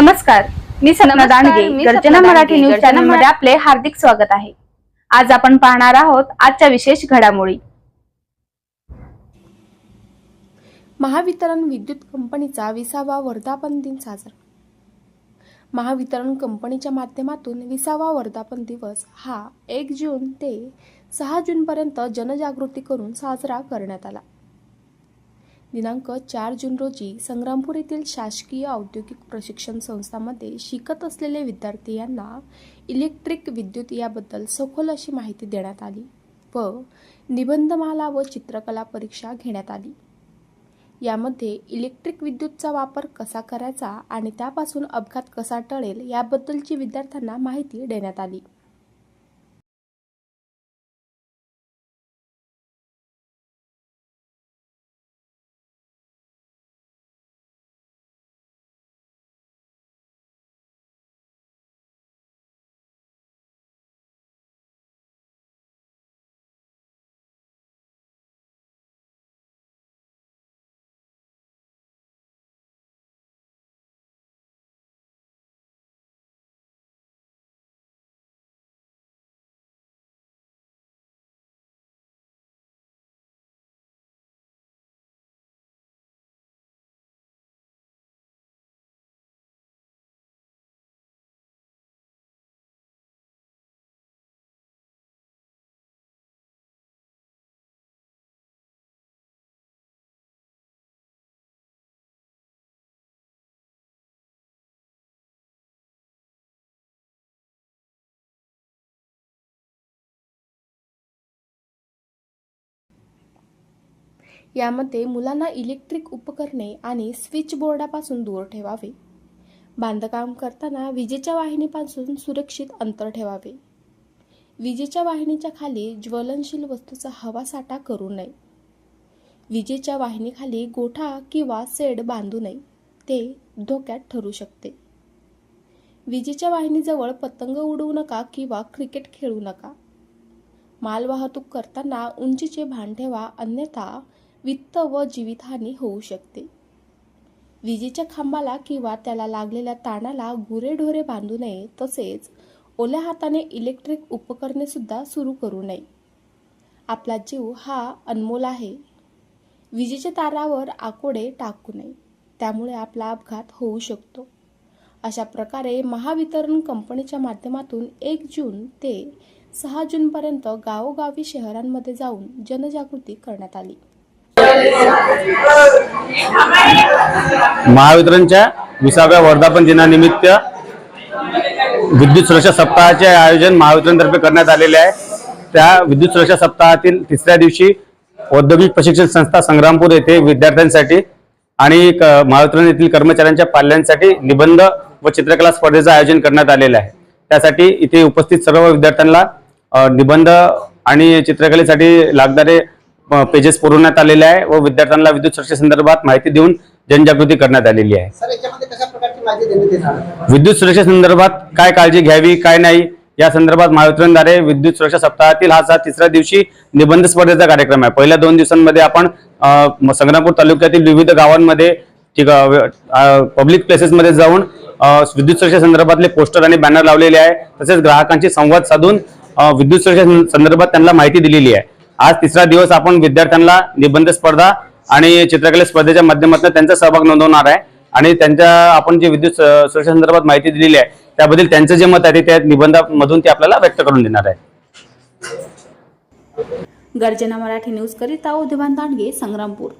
नमस्कार मी सपना दांडगे मी गर्जना मराठी न्यूज चॅनलमध्ये आपले हार्दिक स्वागत आहे. आज आपण पाहणार आहोत आजच्या विशेष घडामोडी. महावितरण विद्युत कंपनीचा विसावा वर्धापन दिन साजरा. महावितरण कंपनीच्या माध्यमातून विसावा वर्धापन दिवस हा एक जून ते सहा जूनपर्यंत जनजागृती करून साजरा करण्यात आला. दिनांक चार जून रोजी संग्रामपूर येथील शासकीय औद्योगिक प्रशिक्षण संस्थामध्ये शिकत असलेले विद्यार्थी यांना इलेक्ट्रिक विद्युत याबद्दल सखोल अशी माहिती देण्यात आली व निबंधमाला व चित्रकला परीक्षा घेण्यात आली. यामध्ये इलेक्ट्रिक विद्युतचा वापर कसा करायचा आणि त्यापासून अपघात कसा टळेल याबद्दलची विद्यार्थ्यांना माहिती देण्यात आली. यामध्ये मुलांना इलेक्ट्रिक उपकरणे आणि स्विच बोर्डापासून दूर ठेवावे. बांधकाम करताना विजेच्या वाहिनीपासून सुरक्षित अंतर ठेवावे. विजेच्या वाहिनीच्या खाली ज्वलनशील वस्तूचा हवासाठा करू नये. विजेच्या वाहिनीखाली गोठा किंवा सेड बांधू नये. ते धोक्यात ठरू शकते. विजेच्या वाहिनीजवळ पतंग उडवू नका किंवा क्रिकेट खेळू नका. मालवाहतूक करताना उंचीचे भान ठेवा अन्यथा वित्त व जीवितहानी होऊ शकते. विजेच्या खांबाला किंवा त्याला लागलेल्या ताणाला गुरेढोरे बांधू नये तसेच ओल्या हाताने इलेक्ट्रिक उपकरणे सुद्धा सुरू करू नये. आपला जीव हा अनमोल आहे. विजेच्या तारावर आकोडे टाकू नये. त्यामुळे आपला अपघात होऊ शकतो. अशा प्रकारे महावितरण कंपनीच्या माध्यमातून एक जून ते सहा जूनपर्यंत गावोगावी शहरांमध्ये जाऊन जनजागृती करण्यात आली. महावितरणच्या विसाव्या वर्धापन दिनानिमित्त विद्युत सुरक्षा सप्ताहाचे आयोजन महावितरणतर्फे करण्यात आलेले आहे. त्या विद्युत सुरक्षा सप्ताहातील तिसऱ्या दिवशी औद्योगिक प्रशिक्षण संस्था संग्रामपूर येथे विद्यार्थ्यांसाठी आणि क- महावितरण येथील कर्मचाऱ्यांच्या पाल्यांसाठी निबंध व चित्रकला स्पर्धेचं आयोजन करण्यात आलेलं आहे. त्यासाठी इथे उपस्थित सर्व विद्यार्थ्यांना निबंध आणि चित्रकलेसाठी लागणारे पेजेस पुरवण्यात आलेले आहे व विद्यार्थ्यांना विद्युत सुरक्षे संदर्भात माहिती देऊन जनजागृती करण्यात आलेली आहे? विद्युत सुरक्षेसंदर्भात काय काळजी घ्यावी काय नाही या संदर्भात महावितरणद्वारे विद्युत सुरक्षा सप्ताहातील हा तिसऱ्या दिवशी निबंध स्पर्धेचा कार्यक्रम आहे. पहिल्या दोन दिवसांमध्ये आपण संग्रामपूर तालुक्यातील विविध गावांमध्ये ठीक पब्लिक प्लेसेसमध्ये जाऊन विद्युत सुरक्षा संदर्भातले पोस्टर आणि बॅनर लावलेले आहे. तसेच ग्राहकांशी संवाद साधून विद्युत सुरक्षा संदर्भात त्यांना माहिती दिलेली आहे. आज तिसरा दिवस आपण विद्यार्थ्यांना निबंध स्पर्धा आणि चित्रकला स्पर्धेच्या माध्यमातून त्यांचा सहभाग नोंदवणार आहे. आणि त्यांच्या आपण जे विद्युत सुरक्षा संदर्भात माहिती दिलेली आहे त्याबद्दल त्यांचं जे मत आहे ते त्या निबंधामधून ते आपल्याला व्यक्त करून देणार आहे. गर्जना मराठी न्यूज करिता उद्यमान दांडगे संग्रामपूर.